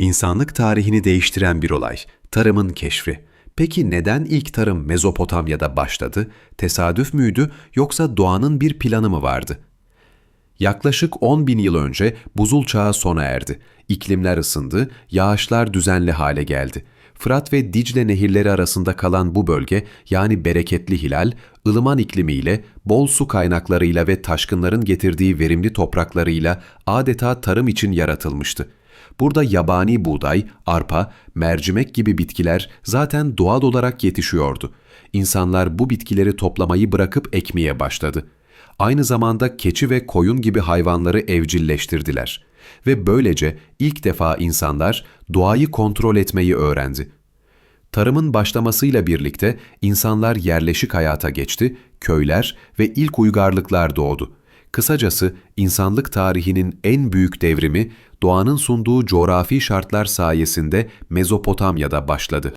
İnsanlık tarihini değiştiren bir olay, tarımın keşfi. Peki neden ilk tarım Mezopotamya'da başladı? Tesadüf müydü yoksa doğanın bir planı mı vardı? Yaklaşık 10 bin yıl önce buzul çağı sona erdi. İklimler ısındı, yağışlar düzenli hale geldi. Fırat ve Dicle nehirleri arasında kalan bu bölge yani bereketli hilal, ılıman iklimiyle, bol su kaynaklarıyla ve taşkınların getirdiği verimli topraklarıyla adeta tarım için yaratılmıştı. Burada yabani buğday, arpa, mercimek gibi bitkiler zaten doğal olarak yetişiyordu. İnsanlar bu bitkileri toplamayı bırakıp ekmeye başladı. Aynı zamanda keçi ve koyun gibi hayvanları evcilleştirdiler ve böylece ilk defa insanlar doğayı kontrol etmeyi öğrendi. Tarımın başlamasıyla birlikte insanlar yerleşik hayata geçti, köyler ve ilk uygarlıklar doğdu. Kısacası insanlık tarihinin en büyük devrimi doğanın sunduğu coğrafi şartlar sayesinde Mezopotamya'da başladı.